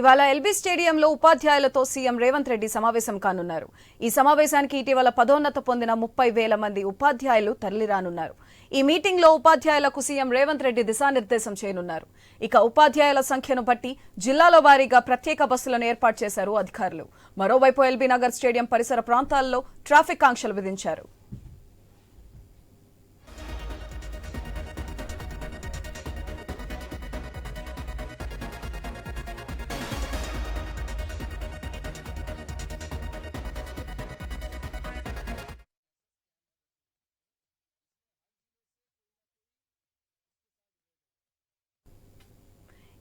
ఇవాళ ఎల్బీ స్టేడియంలో ఉపాధ్యాయులతో సీఎం రేవంత్ రెడ్డి సమావేశం కానున్నారు. ఈ సమావేశానికి ఇటీవల పదోన్నత పొందిన ముప్పై వేల మంది ఉపాధ్యాయులు తరలిరానున్నారు. ఈ మీటింగ్లో ఉపాధ్యాయులకు సీఎం రేవంత్ రెడ్డి దిశానిర్దేశం చేయనున్నారు. ఇక ఉపాధ్యాయుల సంఖ్యను బట్టి జిల్లాలో వారీగా ప్రత్యేక బస్సులను ఏర్పాటు చేశారు అధికారులు. మరోవైపు ఎల్బీ నగర్ స్టేడియం పరిసర ప్రాంతాల్లో ట్రాఫిక్ ఆంక్షలు విధించారు.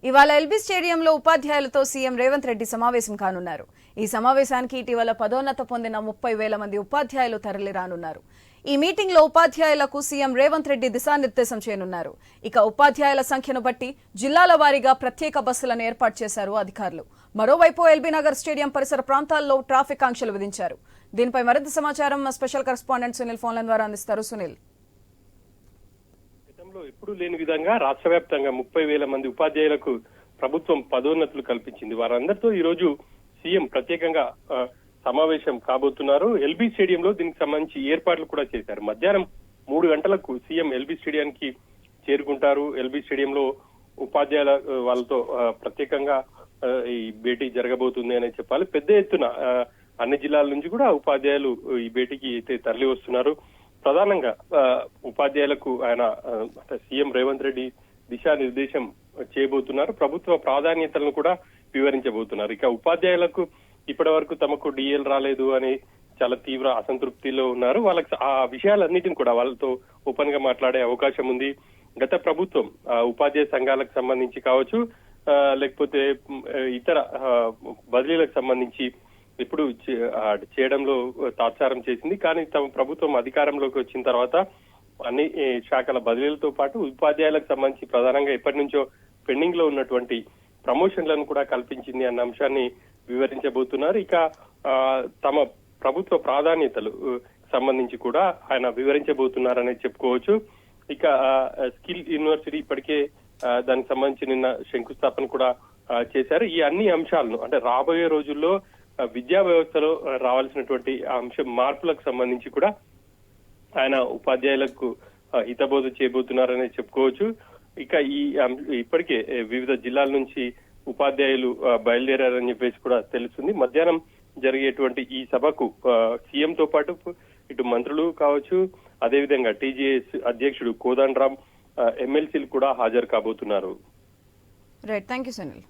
ఇవాళ ఎల్బీ స్టేడియంలో ఉపాధ్యాయులతో సీఎం రేవంత్ రెడ్డి సమావేశం కానున్నారు. ఈ సమావేశానికి ఇటీవల పదోన్నత పొందిన ముప్పై వేల మంది ఉపాధ్యాయులు తరలిరానున్నారు. ఈ మీటింగ్లో ఉపాధ్యాయులకు సీఎం రేవంత్ రెడ్డి దిశానిర్దేశం చేయనున్నారు. ఇక ఉపాధ్యాయుల సంఖ్యను బట్టి జిల్లాల వారీగా ప్రత్యేక బస్సులను ఏర్పాటు చేశారు అధికారులు. మరోవైపు ఎల్బీ నగర్ స్టేడియం పరిసర ప్రాంతాల్లో ట్రాఫిక్ ఆంక్షలు విధించారు. దీనిపై మరింత సమాచారం మా స్పెషల్ కరెస్పాండెంట్ సునీల్ ఫోన్ల ద్వారా అందిస్తారు సునీల్. గతంలో ఎప్పుడూ లేని విధంగా రాష్ట్ర వ్యాప్తంగా ముప్పై వేల మంది ఉపాధ్యాయులకు ప్రభుత్వం పదోన్నతులు కల్పించింది. వారందరితో ఈ రోజు సీఎం ప్రత్యేకంగా సమావేశం కాబోతున్నారు. ఎల్బీ స్టేడియంలో దీనికి సంబంధించి ఏర్పాట్లు కూడా చేశారు. మధ్యాహ్నం మూడు గంటలకు సీఎం ఎల్బీ స్టేడియానికి చేరుకుంటారు. ఎల్బీ స్టేడియంలో ఉపాధ్యాయుల వాళ్ళతో ప్రత్యేకంగా ఈ భేటీ జరగబోతుంది అని చెప్పాలి. పెద్ద ఎత్తున అన్ని జిల్లాల నుంచి కూడా ఉపాధ్యాయులు ఈ భేటీకి అయితే తరలి వస్తున్నారు ప్రధానంగా ఆ, ఉపాధ్యాయులకు ఆయన సీఎం రేవంత్ రెడ్డి దిశానిర్దేశం చేయబోతున్నారు. ప్రభుత్వ ప్రాధాన్యతలను కూడా వివరించబోతున్నారు. ఇక ఉపాధ్యాయులకు ఇప్పటి వరకు తమకు డిఎల్ రాలేదు అని చాలా తీవ్ర అసంతృప్తిలో ఉన్నారు. వాళ్ళకి ఆ విషయాలన్నిటిని కూడా వాళ్ళతో ఓపెన్గా మాట్లాడే అవకాశం ఉంది. గత ప్రభుత్వం ఆ, ఉపాధ్యాయ సంఘాలకు సంబంధించి కావచ్చు ఆ, లేకపోతే ఇతర బదిలీలకు సంబంధించి ఇప్పుడు చేయడంలో తాత్సారం చేసింది. కానీ తమ ప్రభుత్వం అధికారంలోకి వచ్చిన తర్వాత అన్ని శాఖల బదిలీలతో పాటు ఉపాధ్యాయులకు సంబంధించి ప్రధానంగా ఎప్పటి నుంచో పెండింగ్లో ఉన్నటువంటి ప్రమోషన్లను కూడా కల్పించింది అన్న అంశాన్ని వివరించబోతున్నారు. ఇక ఆ, తమ ప్రభుత్వ ప్రాధాన్యతలు సంబంధించి కూడా ఆయన వివరించబోతున్నారని చెప్పుకోవచ్చు. ఇక స్కిల్ యూనివర్సిటీ ఇప్పటికే దానికి సంబంధించి నిన్న శంకుస్థాపన కూడా చేశారు. ఈ అన్ని అంశాలను అంటే రాబోయే రోజుల్లో విద్యా వ్యవస్థలో రావాల్సినటువంటి అంశం మార్పులకు సంబంధించి కూడా ఆయన ఉపాధ్యాయులకు హితబోధ చేయబోతున్నారని చెప్పుకోవచ్చు. ఇక ఈ ఇప్పటికే వివిధ జిల్లాల నుంచి ఉపాధ్యాయులు బయలుదేరారని చెప్పేసి కూడా తెలుస్తుంది. మధ్యాహ్నం జరిగేటువంటి ఈ సభకు సీఎం తో పాటు ఇటు మంత్రులు కావచ్చు అదేవిధంగా టీజీఎస్ అధ్యక్షుడు కోదండరాం ఎమ్మెల్సీలు కూడా హాజరు కాబోతున్నారు. Right thank you Sunil